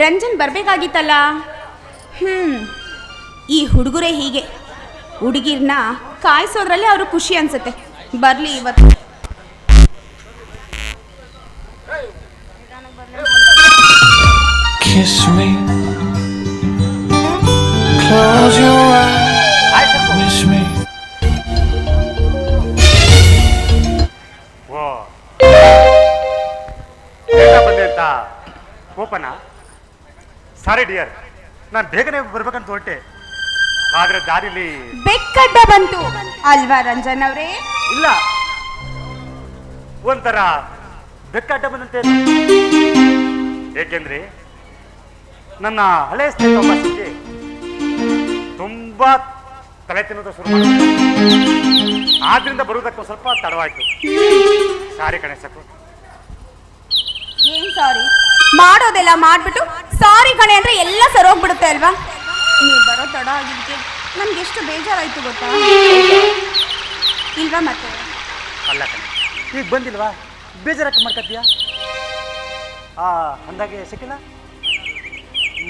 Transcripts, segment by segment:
ರಂಜನ್ ಬರಬೇಕಾಗಿತ್ತಲ್ಲ? ಹ್ಞೂ ಈ ಹುಡುಗರೇ ಹೀಗೆ. ಹುಡುಗಿರನ್ನ ಕಾಯಿಸೋದ್ರಲ್ಲಿ ಅವರು ಖುಷಿ ಅನ್ಸುತ್ತೆ. ಬರಲಿ ಇವತ್ತು. Kiss ಸಾರಿ ಡಿಯರ್ ನಾನು ಬೇಗನೆ ಬರ್ಬೇಕಂತ ಹೊರಟೆ. ಆದ್ರೆ ದಾರಿಲಿ ಬೆಕ್ಕಡ್ಡ ಬಂತು. ಅಲ್ವಾ ರಂಜನ್ ಅವರೇ? ಇಲ್ಲ. ಒಂಥರ ಬೆಕ್ಕಡ್ಡ ಬಂದಂತೆ ಏಕೆಂದ್ರೆ ನನ್ನ ಹಳೆ ಸ್ನೇಹಿತ ಒಬ್ಬ ಸಿಕ್ಕಿ ತುಂಬಾ ತಲೆ ತಿನ್ನೋದು ಶುರು ಮಾಡಿದ. ಆದ್ರಿಂದ ಬರುವುದಕ್ಕೂ ಸ್ವಲ್ಪ ತಡವಾಯ್ತು. ಸಾರಿ ಕಣೆ ಸಾಕು ಏನ್ ಸಾರಿ ಮಾಡೋದೆಲ್ಲ ಮಾಡ್ಬಿಟ್ಟು ಸಾರಿ ಕಣೆ ಅಂದ್ರೆ ಎಲ್ಲ ಸರೋಗ್ಬಿಡುತ್ತೆ ಅಲ್ವಾ? ನೀವು ಬರೋ ತಡ ಆಗಿದ್ದಕ್ಕೆ ನನ್ಗೆ ಎಷ್ಟು ಬೇಜಾರಾಯ್ತು ಗೊತ್ತಾ? ಇಲ್ವಾ ಮತ್ತೆ? ಅಲ್ಲ ಕಣೆ ಈಗ ಬಂದಿಲ್ವಾ? ಬೇಜಾರಕ್ಕೆ ಮಾಡ್ಕತ್ತೀಯಾ? ಆ ಅಂದಾಗೆ ಸಿಕ್ಕಿಲ್ಲ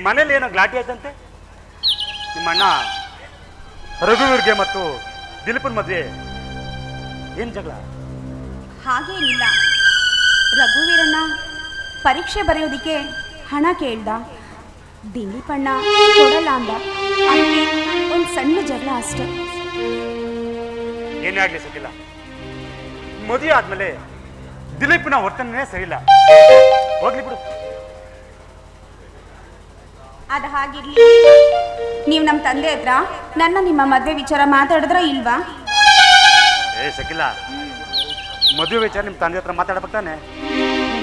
ಮನೇಲಿ ಏನೋ ಗ್ಲಾಟಿ ಆಯ್ತಂತೆ? ನಿಮ್ಮಣ್ಣ ರಘುವೀರ್ಗೆ ಮತ್ತು ದಿಲೀಪನ್ ಮದುವೆ. ಏನು ಜಗಳ? ಹಾಗೇನಿಲ್ಲ. ರಘುವೀರಣ್ಣ ಪರೀಕ್ಷೆ ಬರೆಯೋದಿಕ್ಕೆ ಹಣ ಕೇಳ್ದ. ದಿಲೀಪಣ್ಣ ಕೊಡಲ್ಲ ಅಂದ. ಒಂದು ಸಣ್ಣ ಜಗಳ ಅಷ್ಟೇ. ಏನೇ ಆಗ್ಲಿ ಸಿಕ್ಕಿಲ್ಲ ಮದುವೆ ಆದ್ಮೇಲೆ ದಿಲೀಪ್ನ ವರ್ತನೆ ಸರಿಯಿಲ್ಲ. ಹೋಗ್ಲಿ ಬಿಡು. ಅದು ಹಾಗಿರ್ಲಿ. ನೀವು ನಮ್ಮ ತಂದೆ ಹತ್ರ ನನ್ನ ನಿಮ್ಮ ಮದುವೆ ವಿಚಾರ ಮಾತಾಡಿದ್ರ ಇಲ್ವಾ? ಏ ಸಕಿಲ್ಲ ಮದುವೆ ವಿಚಾರ ನಿಮ್ಮ ತಂದೆ ಹತ್ರ ಮಾತಾಡ್ಬೇಕಾನೆ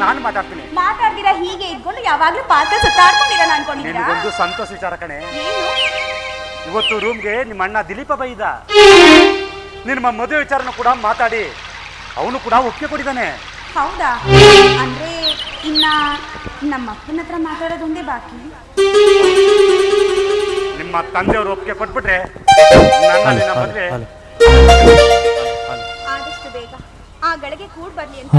ನಾನು ಮಾತಾಡ್ತೀನಿ. ಮಾತಾಡ್ದಿರಾ ಹೀಗೆ ಇದ್ಕೊಂಡು ಯಾವಾಗ್ಲೂ ಪಾತ್ರ ಸುತ್ತಾಡ್ಕೊಂಡಿರೋಣ ಅನ್ಕೊಂಡಿದ್ದೀರಾ ನಿನಗೊಂದು ಸಂತೋಷ ವಿಚಾರ ಕಣೆ. ಇವತ್ತು ರೂಮ್ಗೆ ನಿಮ್ಮ ಅಣ್ಣ ದಿಲೀಪ ಬೈದ. ನಿಮ್ಮ ಮದುವೆ ವಿಚಾರನ ಕೂಡ ಮಾತಾಡಿ. ಅವನು ಕೂಡ ಒಪ್ಪಿಗೆ ಕೊಟ್ಟಿದ್ದಾನೆ. ಹೌದಾ? ಅಂದ್ರೆ ಇನ್ನ ನಮ್ಮ ಅಪ್ಪನ ಹತ್ರ ಮಾತಾಡೋದೊಂದೇ ಬಾಕಿ. ನಿಮ್ಮ ತಂದೆಯವರು ಒಪ್ಪಿಗೆ ಕೊಟ್ಬಿಟ್ರೆ ನಿನ್ನ ಮದುವೆ ಆದಷ್ಟು ಬೇಗ. ಆ ಗಳಿಗೆ ಕೂಡ ಬರ್ಲಿ ಅಂತ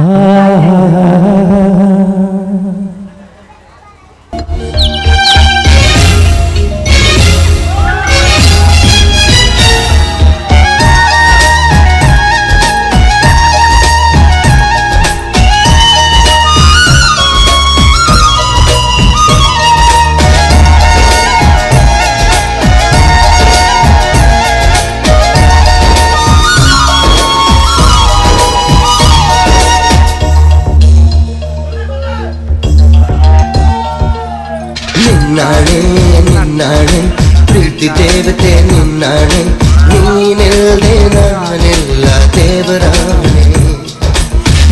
ದೇವತೆ ನಿನ್ನಾಣೆ ನೀನಿಲ್ದೆ ನಾನೆಲ್ಲ ದೇವರಾಣೆ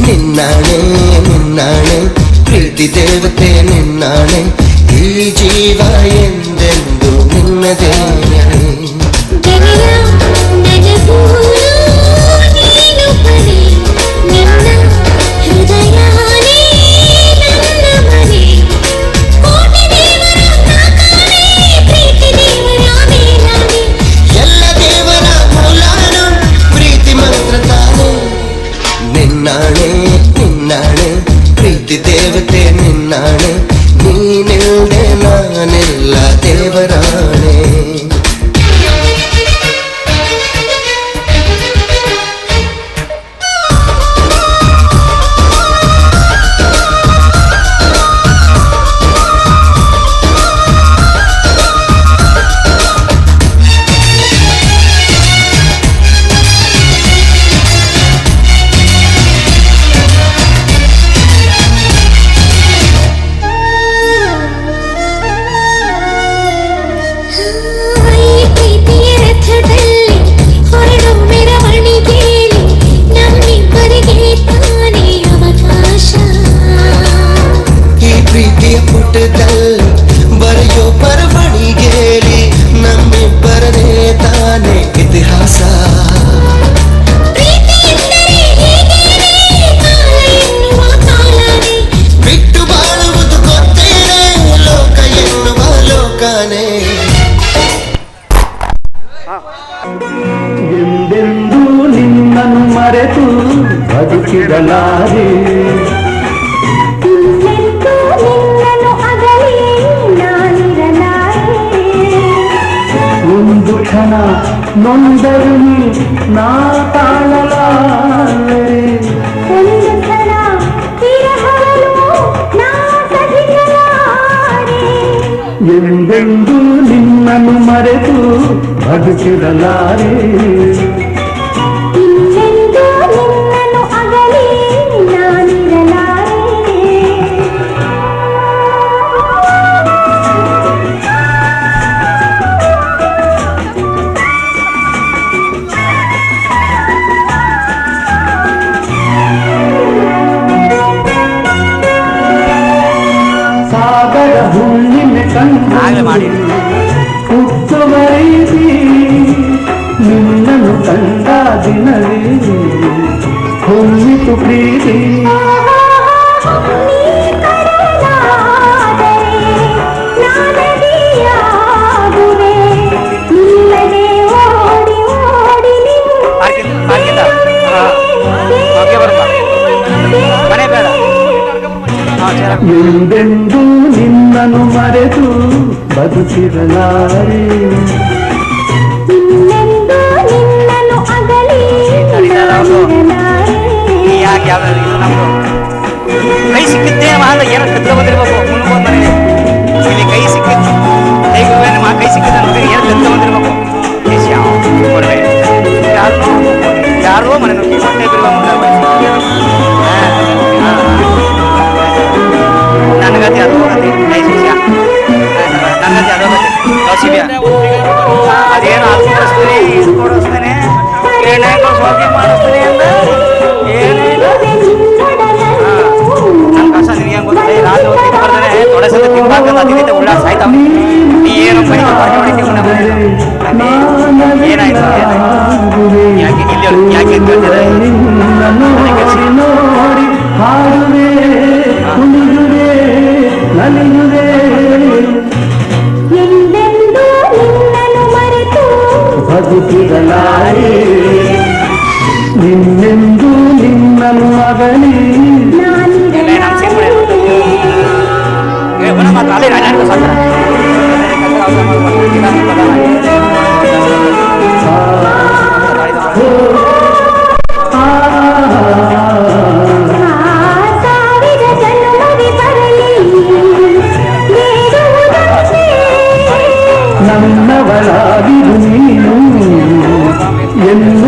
ನಿನ್ನಾಣೆ ನಿನ್ನಾಣೆ ಪ್ರೀತಿ ದೇವತೆ ನಿನ್ನಾಣೆ ಈ ಜೀವ ಎಂದೆಂದು ನಿನ್ನದೇನೆ బతికిడలారే ಒಂದು ಕ್ಷಣ ನೊಂದರು ನಾ ತಾಳಲಾರೆ ಎಂದೆಂದು ನಿನ್ನನ್ನು ಮರೆತು ಬದುಕಿರಲಾರೆ ಎಂದೆಂದೂ ನಿನ್ನನ್ನು ಮರೆತು ಬದುಕಿರಲಾರೆ. ಯಾಕೆ ಯಾವ್ದು ಕೈ ಸಿಕ್ಕಿದ್ದೇವಾ ಅಂದ್ರೆ ಏನು una tiendita ನನ್ನವಳಾಗಿರು ನೀನು ಎಂದು